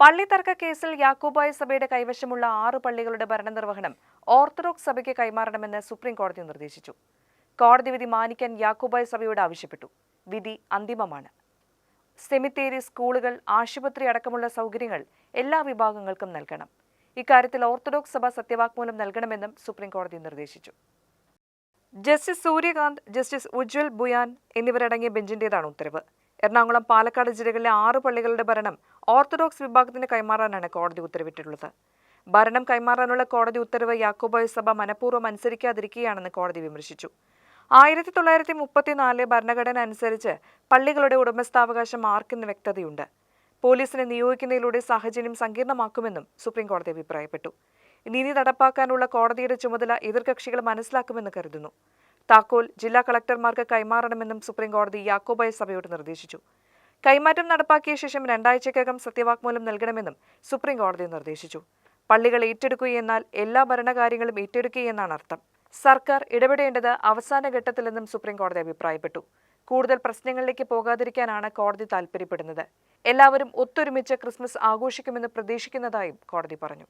പള്ളി തർക്ക കേസിൽ യാക്കോബായ സഭയുടെ കൈവശമുള്ള ആറ് പള്ളികളുടെ ഭരണനിർവഹണം ഓർത്തഡോക്സ് സഭയ്ക്ക് കൈമാറണമെന്ന് സുപ്രീം കോടതി നിർദ്ദേശിച്ചു. കോടതി വിധി മാനിക്കാൻ യാക്കോബായ സഭയോട് ആവശ്യപ്പെട്ടു. വിധി അന്തിമമാണ്. സെമിത്തേരി സ്കൂളുകൾ ആശുപത്രി അടക്കമുള്ള സൗകര്യങ്ങൾ എല്ലാ വിഭാഗങ്ങൾക്കും നൽകണം. ഇക്കാര്യത്തിൽ ഓർത്തഡോക്സ് സഭ സത്യവാങ്മൂലം നൽകണമെന്നും സുപ്രീം കോടതി നിർദ്ദേശിച്ചു. ജസ്റ്റിസ് സൂര്യകാന്ത് ജസ്റ്റിസ് ഉജ്വൽ ബുയാൻ എന്നിവരടങ്ങിയ ബെഞ്ചിന്റേതാണ് ഉത്തരവ്. എറണാകുളം പാലക്കാട് ജില്ലകളിലെ ആറ് പള്ളികളുടെ ഭരണം ഓർത്തഡോക്സ് വിഭാഗത്തിന് കൈമാറാനാണ് കോടതി ഉത്തരവിട്ടിട്ടുള്ളത്. ഭരണം കൈമാറാനുള്ള കോടതി ഉത്തരവ് യാക്കോബോയ സഭ മനഃപൂർവം അനുസരിക്കാതിരിക്കുകയാണെന്ന് കോടതി വിമർശിച്ചു. ആയിരത്തി തൊള്ളായിരത്തി മുപ്പത്തിനാല് ഭരണഘടന അനുസരിച്ച് പള്ളികളുടെ ഉടമസ്ഥാവകാശം ആർക്കെന്ന് വ്യക്തതയുണ്ട്. പോലീസിനെ നിയോഗിക്കുന്നതിലൂടെ സാഹചര്യം സങ്കീർണമാക്കുമെന്നും സുപ്രീം കോടതി അഭിപ്രായപ്പെട്ടു. നീതി നടപ്പാക്കാനുള്ള കോടതിയുടെ ചുമതല എതിർകക്ഷികൾ മനസ്സിലാക്കുമെന്ന് കരുതുന്നു. താക്കോൽ ജില്ലാ കളക്ടർമാർക്ക് കൈമാറണമെന്നും സുപ്രീം കോടതി യാക്കോബായ സഭയോട് നിർദ്ദേശിച്ചു. കൈമാറ്റം നടപ്പാക്കിയ ശേഷം രണ്ടാഴ്ചക്കകം സത്യവാക്മൂലം നൽകണമെന്നും സുപ്രീം കോടതി നിർദ്ദേശിച്ചു. പള്ളികൾ ഏറ്റെടുക്കുകയെന്നാൽ എല്ലാ ഭരണകാര്യങ്ങളും ഏറ്റെടുക്കുകയെന്നാണ് അർത്ഥം. സർക്കാർ ഇടപെടേണ്ടത് അവസാന ഘട്ടത്തിലെന്നും സുപ്രീം കോടതി അഭിപ്രായപ്പെട്ടു. കൂടുതൽ പ്രശ്നങ്ങളിലേക്ക് പോകാതിരിക്കാനാണ് കോടതി താൽപ്പര്യപ്പെടുന്നത് എല്ലാവരും ഒത്തൊരുമിച്ച് ക്രിസ്മസ് ആഘോഷിക്കുമെന്ന് പ്രതീക്ഷിക്കുന്നതായും കോടതി പറഞ്ഞു.